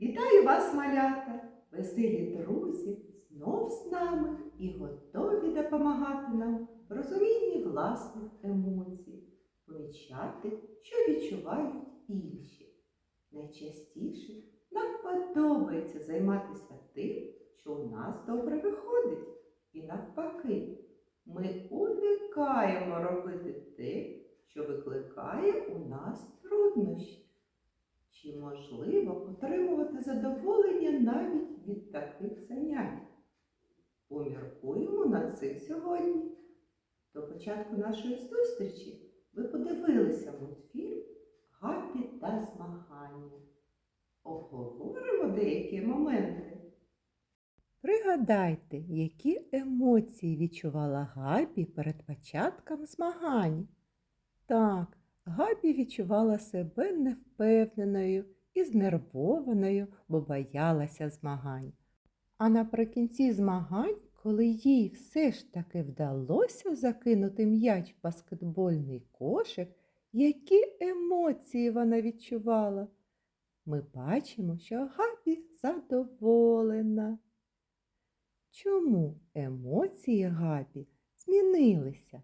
Вітаю вас, малята, веселі друзі, знов з нами і готові допомагати нам в розумінні власних емоцій, помічати, що відчувають інші. Найчастіше нам подобається займатися тим, що у нас добре виходить. І навпаки, ми уникаємо робити те, що викликає у нас труднощі. Чи можливо отримувати задоволення навіть від таких занять? Поміркуємо над цим сьогодні. До початку нашої зустрічі ви подивилися мультфільм Гапі та змагання. Обговоримо деякі моменти. Пригадайте, які емоції відчувала Габі перед початком змагань. Так, Габі відчувала себе невпевненою і знервованою, бо боялася змагань. А наприкінці змагань, коли їй все ж таки вдалося закинути м'яч в баскетбольний кошик, які емоції вона відчувала? Ми бачимо, що Габі задоволена. Чому емоції Габі змінилися?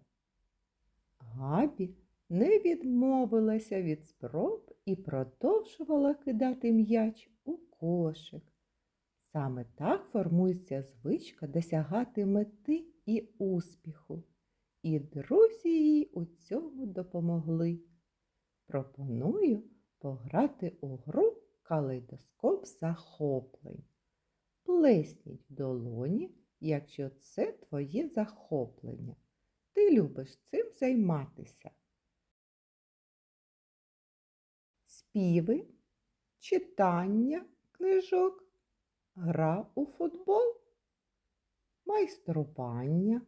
Габі не відмовилася від спроб і продовжувала кидати м'яч у кошик. Саме так формується звичка досягати мети і успіху. І друзі їй у цьому допомогли. Пропоную пограти у гру калейдоскоп захоплень. Плесніть в долоні, якщо це твоє захоплення. Ти любиш цим займатися. Співи, читання книжок, гра у футбол, майстрування,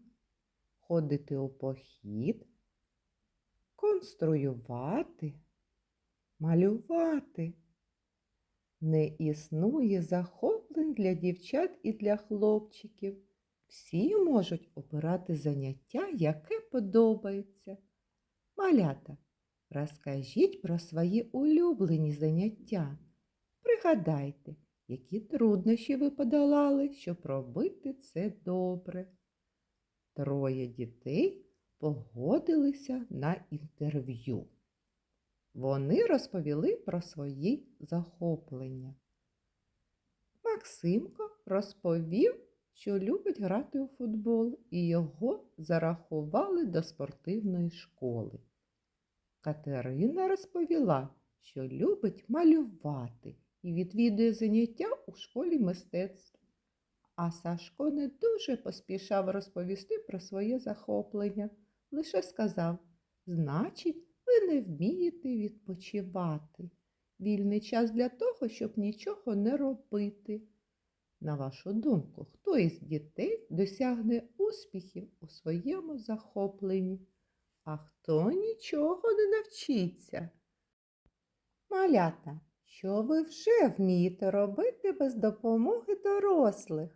ходити у похід, конструювати, малювати. Не існує захоплень для дівчат і для хлопчиків. Всі можуть обирати заняття, яке подобається. Малята, розкажіть про свої улюблені заняття. Пригадайте, які труднощі ви подолали, щоб робити це добре. Троє дітей погодилися на інтерв'ю. Вони розповіли про свої захоплення. Максимко розповів, що любить грати у футбол, і його зарахували до спортивної школи. Катерина розповіла, що любить малювати і відвідує заняття у школі мистецтв. А Сашко не дуже поспішав розповісти про своє захоплення, лише сказав, значить, ви не вмієте відпочивати. Вільний час для того, щоб нічого не робити. На вашу думку, хто із дітей досягне успіхів у своєму захопленні, а хто нічого не навчиться? Малята, що ви вже вмієте робити без допомоги дорослих?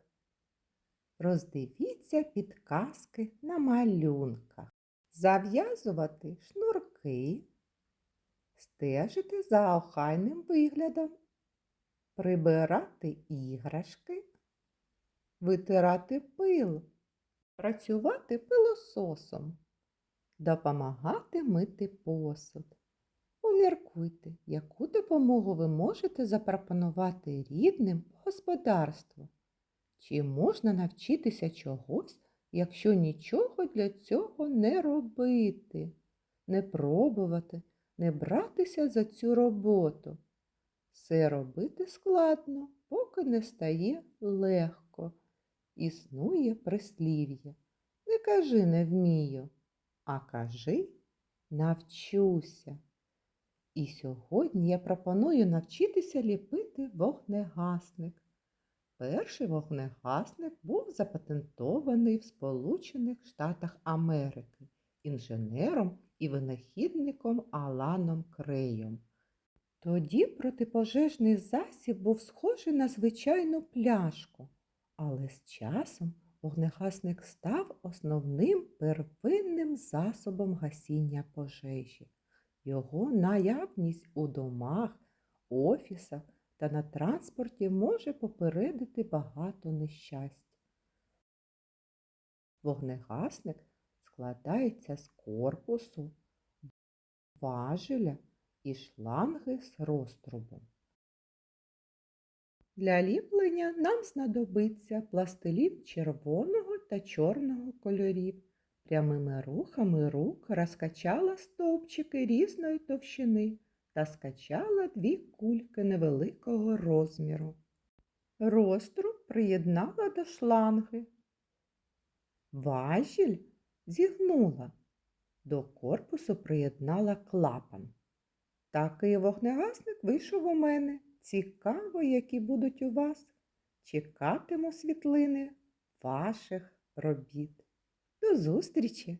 Роздивіться підказки на малюнках. Зав'язувати шнурки, стежити за охайним виглядом, прибирати іграшки, витирати пил, працювати пилососом, допомагати мити посуд. Поміркуйте, яку допомогу ви можете запропонувати рідним по господарству. Чи можна навчитися чогось, якщо нічого для цього не робити, не пробувати, не братися за цю роботу? Все робити складно, поки не стає легко. Існує прислів'я. Не кажи не вмію, а кажи навчуся. І сьогодні я пропоную навчитися ліпити вогнегасник. Перший вогнегасник був запатентований в Сполучених Штатах Америки інженером і винахідником Аланом Креєм. Тоді протипожежний засіб був схожий на звичайну пляшку, але з часом вогнегасник став основним первинним засобом гасіння пожежі. Його наявність у домах, офісах та на транспорті може попередити багато нещасть. Вогнегасник складається з корпусу, важеля і шланги з розтрубом. Для ліплення нам знадобиться пластилін червоного та чорного кольорів. Прямими рухами рук розкачала стовпчики різної товщини та скачала дві кульки невеликого розміру. Розтруб приєднала до шланги. Важіль зігнула. До корпусу приєднала клапан. Такий вогнегасник вийшов у мене. Цікаво, які будуть у вас. Чекатиму світлини ваших робіт. До зустрічі!